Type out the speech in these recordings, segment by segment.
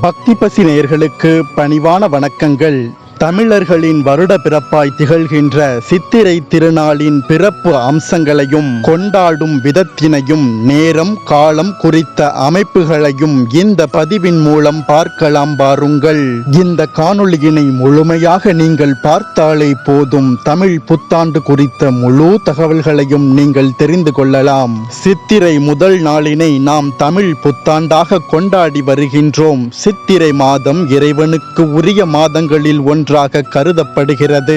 பக்தி பசி நேயர்களுக்கு பணிவான வணக்கங்கள். தமிழர்களின் வருட பிறப்பாய் திகழ்கின்ற சித்திரை திருநாளின் பிறப்பு அம்சங்களையும் கொண்டாடும் விதத்தினையும் நேரம் காலம் குறித்த அமைப்புகளையும் இந்த பதிவின் மூலம் பார்க்கலாம் பாருங்கள். இந்த காணொளியினை முழுமையாக நீங்கள் பார்த்தாலே போதும். தமிழ் புத்தாண்டு குறித்த முழு தகவல்களையும் நீங்கள் தெரிந்து கொள்ளலாம். சித்திரை முதல் நாளினை நாம் தமிழ் புத்தாண்டாக கொண்டாடி வருகின்றோம். சித்திரை மாதம் இறைவனுக்கு உரிய மாதங்களில் ஒன்றாக கருதப்படுகிறது.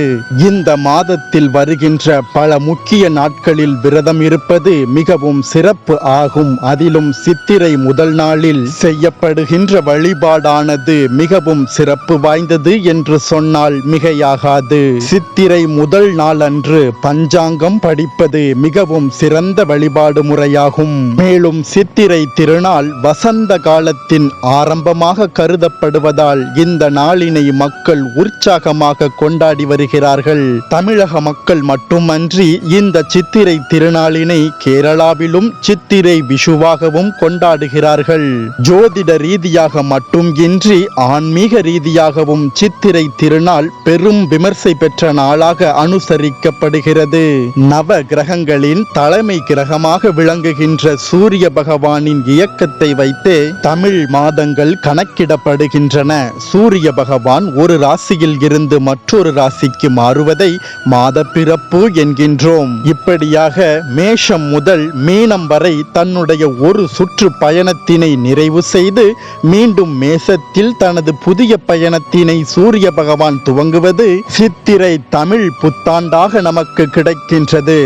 இந்த மாதத்தில் வருகின்ற பல முக்கிய நாட்களில் விரதம் இருப்பது மிகவும் சிறப்பு ஆகும். அதிலும் சித்திரை முதல் நாளில் செய்யப்படுகின்ற வழிபாடானது மிகவும் சிறப்பு வாய்ந்தது என்று சொன்னால் மிகையாகாது. சித்திரை முதல் நாள் அன்று பஞ்சாங்கம் படிப்பது மிகவும் சிறந்த வழிபாடு முறையாகும். மேலும் சித்திரை திருநாள் வசந்த காலத்தின் ஆரம்பமாக கருதப்படுவதால் இந்த நாளினை மக்கள் உற்சாகமாக கொண்டாடி வருகிறார்கள். தமிழக மக்கள் மட்டுமன்றி இந்த சித்திரை திருநாளினை கேரளாவிலும் சித்திரை விஷுவாகவும் கொண்டாடுகிறார்கள். ஜோதிட ரீதியாக மட்டும் இன்றி ஆன்மீக ரீதியாகவும் சித்திரை திருநாள் பெரும் விமர்சை பெற்ற நாளாக அனுசரிக்கப்படுகிறது. நவ கிரகங்களின் தலைமை கிரகமாக விளங்குகின்ற சூரிய பகவானின் இயக்கத்தை வைத்தே தமிழ் மாதங்கள் கணக்கிடப்படுகின்றன. சூரிய பகவான் ஒரு ராசியில் ராசியில் இருந்து மற்றொரு ராசிக்கு மாறுவதை மாத பிறப்பு என்கின்றோம். இப்படியாக மேஷம் முதல் மீனம் வரை தன்னுடைய ஒரு சுற்று பயணத்தினை நிறைவு செய்து மீண்டும் மேசத்தில் தனது புதிய பயணத்தினை சூரிய பகவான் துவங்குவது சித்திரை தமிழ் புத்தாண்டாக நமக்கு கிடைக்கின்றது.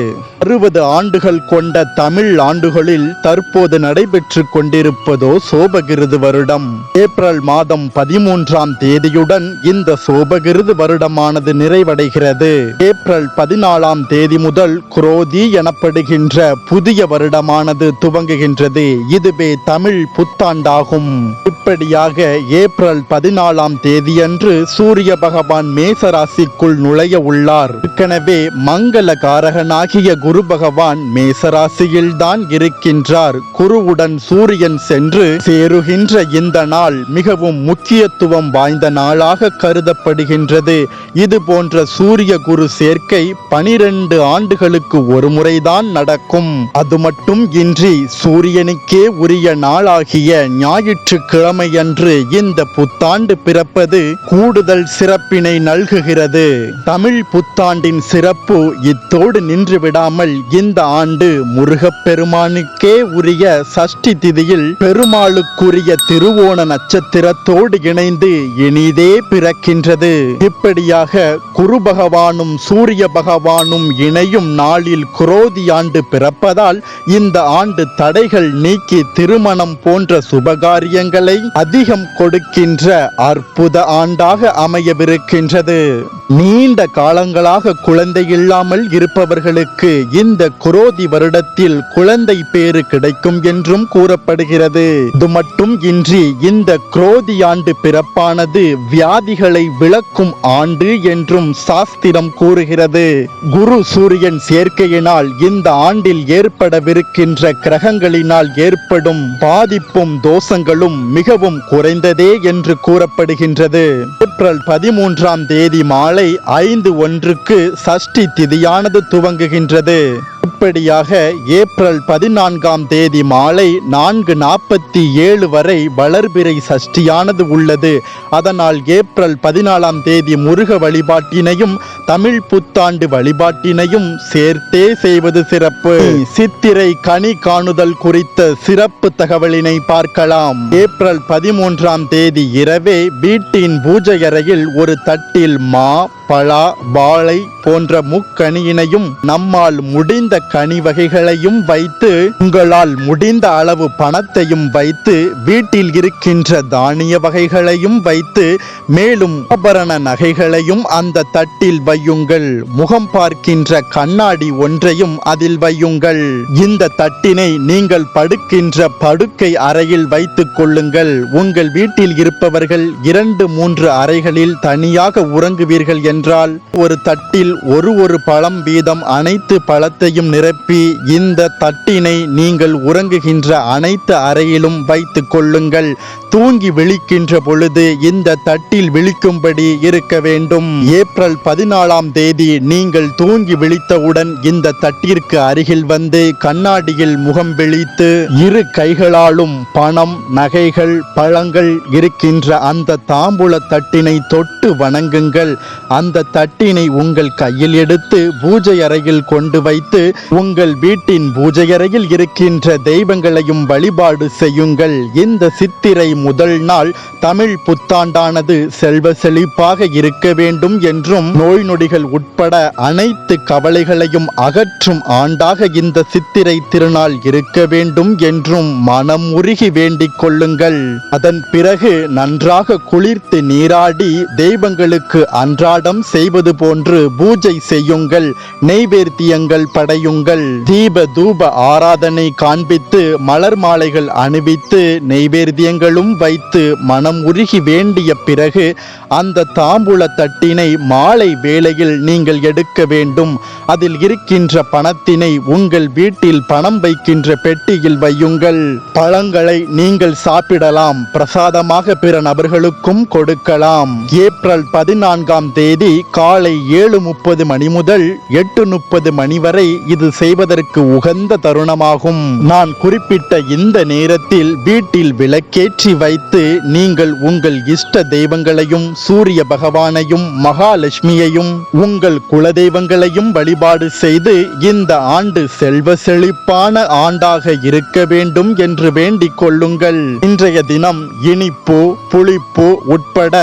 அறுபது ஆண்டுகள் கொண்ட தமிழ் ஆண்டுகளில் தற்போது நடைபெற்று கொண்டிருப்பதோ சோபகிருது வருடம். ஏப்ரல் மாதம் பதிமூன்றாம் தேதியுடன் இந்த சோப உபகிருது வருடமானது நிறைவடைகிறது. ஏப்ரல் பதினாலாம் தேதி முதல் குரோதி எனப்படுகின்ற புதிய வருடமானது துவங்குகின்றது. இதுவே தமிழ் புத்தாண்டாகும். இப்படியாக ஏப்ரல் பதினாலாம் தேதியன்று சூரிய பகவான் மேசராசிக்குள் நுழைய உள்ளார். ஏற்கனவே மங்கள காரகனாகிய குரு பகவான் மேசராசியில்தான் இருக்கின்றார். குருவுடன் சூரியன் சென்று சேருகின்ற இந்த நாள் மிகவும் முக்கியத்துவம் வாய்ந்த நாளாக கருதப்படுகின்றது இது போன்ற சூரிய குரு சேர்க்கை பனிரெண்டு ஆண்டுகளுக்கு ஒரு முறைதான் நடக்கும். அது மட்டும் இன்றி சூரியனுக்கே உரிய நாளாகிய ஞாயிற்றுக்கிழமையன்று இந்த புத்தாண்டு பிறப்பது கூடுதல் சிறப்பினை நல்குகிறது. தமிழ் புத்தாண்டின் சிறப்பு இத்தோடு நின்று விடாமல் இந்த ஆண்டு முருகப்பெருமானுக்கே உரிய சஷ்டி திதியில் பெருமாளுக்குரிய திருவோண நட்சத்திரத்தோடு இணைந்து இனிதே பிறக்கின்றது. இப்படியாக குரு பகவானும் சூரிய பகவானும் இணையும் நாளில் குரோதி ஆண்டு பிறப்பதால் இந்த ஆண்டு தடைகள் நீக்கி திருமணம் போன்ற சுபகாரியங்களை அதிகம் கொடுக்கின்ற அற்புத ஆண்டாக அமையவிருக்கின்றது. நீண்ட காலங்களாக குழந்தை இல்லாமல் இருப்பவர்களுக்கு இந்த குரோதி வருடத்தில் குழந்தை பேறு கிடைக்கும் என்றும் கூறப்படுகிறது. இது மட்டும் இன்றி இந்த குரோதி ஆண்டு பிறப்பானது வியாதிகளை பிறக்கும் ஆண்டு என்றும் சாஸ்திரம் கூறுகிறது. குரு சூரியன் சேர்க்கையினால் இந்த ஆண்டில் ஏற்படவிருக்கின்ற கிரகங்களினால் ஏற்படும் பாதிப்பும் தோஷங்களும் மிகவும் குறைந்ததே என்று கூறப்படுகின்றது. ஏப்ரல் பதிமூன்றாம் தேதி மாலை ஐந்து ஒன்றுக்கு சஷ்டி திதியானது துவங்குகின்றது. இப்படியாக ஏப்ரல் பதினான்காம் தேதி மாலை நான்கு நாற்பத்தி ஏழு வரை வளர்பிறை சஷ்டியானது உள்ளது. அதனால் ஏப்ரல் பதினாலாம் தேதி முருக வழிபாட்டினையும் தமிழ் புத்தாண்டு வழிபாட்டினையும் சேர்த்தே செய்வது சிறப்பு. சித்திரை கனி காணுதல் குறித்த சிறப்பு தகவலினை பார்க்கலாம். ஏப்ரல் பதிமூன்றாம் தேதி இரவே வீட்டின் பூஜை அறையில் ஒரு தட்டில் மா பலா வாழை போன்ற முக்கனியினையும் நம்மால் முடிந்த கனி வகைகளையும் வைத்து உங்களால் முடிந்த அளவு பணத்தையும் வைத்து வீட்டில் இருக்கின்ற தானிய வகைகளையும் வைத்து மேலும் ஆபரண நகைகளையும் அந்த தட்டில் வையுங்கள். முகம் பார்க்கின்ற கண்ணாடி ஒன்றையும் அதில் வையுங்கள். இந்த தட்டினை நீங்கள் படுக்கின்ற படுக்கை அறையில் வைத்துக் கொள்ளுங்கள். உங்கள் வீட்டில் இருப்பவர்கள் இரண்டு மூன்று அறைகளில் தனியாக உறங்குவீர்கள் என்றால் ஒரு தட்டில் ஒரு ஒரு பழம் வீதம் அனைத்து பழத்தையும் நிரப்பி இந்த தட்டினை நீங்கள் உறங்குகின்ற அனைத்து அறையிலும் வைத்துக் கொள்ளுங்கள். தூங்கி விழிக்கின்ற பொழுது இந்த தட்டில் விழிக்கும்படி இருக்க வேண்டும். ஏப்ரல் பதினாலாம் தேதி நீங்கள் தூங்கி விழித்தவுடன் இந்த தட்டிற்கு அருகில் வந்து கண்ணாடியில் முகம் விழித்து இரு கைகளாலும் பணம் நகைகள் பழங்கள் இருக்கின்ற அந்த தாம்பூல தட்டினை தொட்டு வணங்குங்கள். அந்த தட்டினை உங்கள் கையில் எடுத்து பூஜை அறையில் கொண்டு வைத்து உங்கள் வீட்டின் பூஜை அறையில் இருக்கின்ற தெய்வங்களையும் வழிபாடு செய்யுங்கள். இந்த சித்திரை முதல் நாள் தமிழ் புத்தாண்டானது செல்வ செழிப்பாக இருக்க வேண்டும் என்றும் நோய் நொடிகள் உட்பட அனைத்து கவலைகளையும் அகற்றும் ஆண்டாக இந்த சித்திரை திருநாள் இருக்க வேண்டும் என்றும் மனம் உருகி வேண்டிக் கொள்ளுங்கள். அதன் பிறகு நன்றாக குளிர்த்து நீராடி தெய்வங்களுக்கு அன்றாடம் செய்வது போன்று பூஜை செய்யுங்கள். நெய்வேர்த்தியங்கள் படையுங்கள். தீப தூப ஆராதனை காண்பித்து மலர் மாலைகள் அணிவித்து முன் வைத்து மனம் உருகி வேண்டிய பிறகு அந்த தாம்பூல தட்டினை மாலை வேளையில் நீங்கள் எடுக்க வேண்டும். அதில் இருக்கின்ற பணத்தினை உங்கள் வீட்டில் பணம் வைக்கின்ற பெட்டியில் வையுங்கள். பழங்களை நீங்கள் சாப்பிடலாம். பிரசாதமாக பிற நபர்களுக்கும் கொடுக்கலாம். ஏப்ரல் பதினான்காம் தேதி காலை ஏழு முப்பது மணி முதல் எட்டு முப்பது மணி வரை இது செய்வதற்கு உகந்த தருணமாகும். நான் குறிப்பிட்ட இந்த நேரத்தில் வீட்டில் விளக்கேற்றி வைத்து நீங்கள் உங்கள் இஷ்ட தெய்வங்களையும் சூரிய பகவானையும் மகாலட்சுமியையும் உங்கள் குலதெய்வங்களையும் வழிபாடு செய்து இந்த ஆண்டு செல்வ செழிப்பான ஆண்டாக இருக்க வேண்டும் என்று வேண்டிக் கொள்ளுங்கள். இன்றைய தினம் இனிப்பு புளிப்பு உட்பட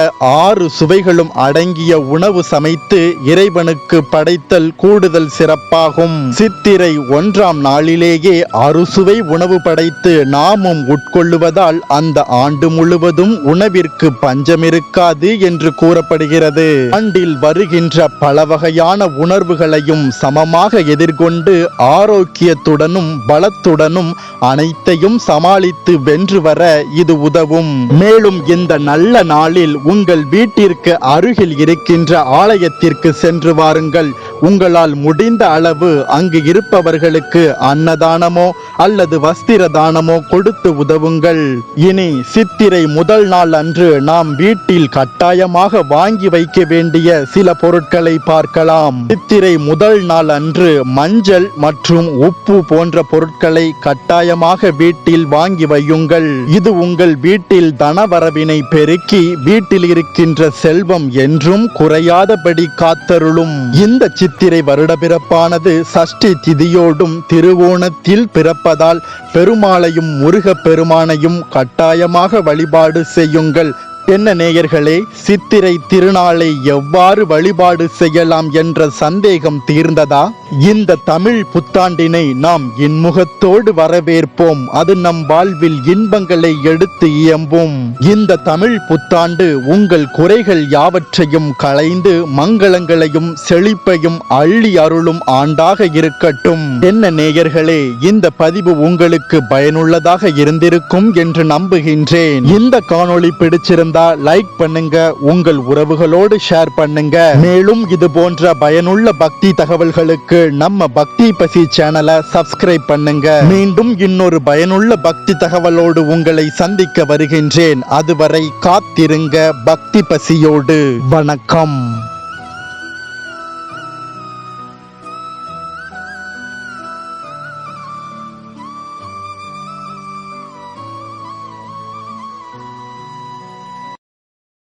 ஆறு சுவைகளும் அடங்கிய உணவு சமைத்து இறைவனுக்கு படைத்தல் கூடுதல் சிறப்பாகும். சித்திரை ஒன்றாம் நாளிலேயே அறுசுவை உணவு படைத்து நாமும் உட்கொள்ளுவதால் அந்த ஆண்டு முழுவதும் உணவிற்கு பஞ்சம் இருக்காது என்று கூறப்படுகிறது. ஆண்டில் வருகின்ற பல வகையான உணர்வுகளையும் சமமாக எதிர்கொண்டு ஆரோக்கியத்துடனும் பலத்துடனும் அனைத்தையும் சமாளித்து வென்று வர இது உதவும். மேலும் இந்த நல்ல நாளில் உங்கள் வீட்டிற்கு அருகில் இருக்கின்ற ஆலயத்திற்கு சென்று வாருங்கள். உங்களால் முடிந்த அளவு அங்கு இருப்பவர்களுக்கு அன்னதானமோ அல்லது வஸ்திர தானமோ கொடுத்து உதவுங்கள். இனி சித்திரை முதல் நாள் அன்று நாம் வீட்டில் கட்டாயமாக வாங்கி வைக்க வேண்டிய சில பொருட்களை பார்க்கலாம். சித்திரை முதல் நாள் அன்று மஞ்சள் மற்றும் உப்பு போன்ற பொருட்களை கட்டாயமாக வீட்டில் வாங்கி வையுங்கள். இது உங்கள் வீட்டில் தனவரவினை பெருக்கி வீட்டில் இருக்கின்ற செல்வம் என்றும் குறையாதபடி காத்தருளும். இந்த சித்திரை வருட பிறப்பானது சஷ்டி திதியோடும் திருவோணத்தில் பிறப்பதால் பெருமாளையும் முருகப் பெருமானையும் கட்டாயமாக வழிபாடு செய்யுங்கள். என்ன நேயர்களே சித்திரை திருநாளை எவ்வாறு வழிபாடு செய்யலாம் என்ற சந்தேகம் தீர்ந்ததா? இந்த தமிழ் புத்தாண்டினை நாம் இன்முகத்தோடு வரவேற்போம். அது நம் வாழ்வில் இன்பங்களை எடுத்து இயம்பும். இந்த தமிழ் புத்தாண்டு உங்கள் குறைகள் யாவற்றையும் களைந்து மங்களங்களையும் செழிப்பையும் அள்ளி அருளும் ஆண்டாக இருக்கட்டும். என்ன நேயர்களே இந்த பதிவு உங்களுக்கு பயனுள்ளதாக இருந்திருக்கும் என்று நம்புகின்றேன். இந்த காணொளி பிடிச்சிருந்தா லைக் பண்ணுங்க உங்கள் உறவுகளோடு ஷேர் பண்ணுங்க. மேலும் இது போன்ற பயனுள்ள பக்தி தகவல்களுக்கு நம்ம பக்தி பசி சேனலை சப்ஸ்கிரைப் பண்ணுங்க. மீண்டும் இன்னொரு பயனுள்ள பக்தி தகவலோடு உங்களை சந்திக்க வருகின்றேன். அதுவரை காத்திருங்க பக்தி பசியோடு. வணக்கம்.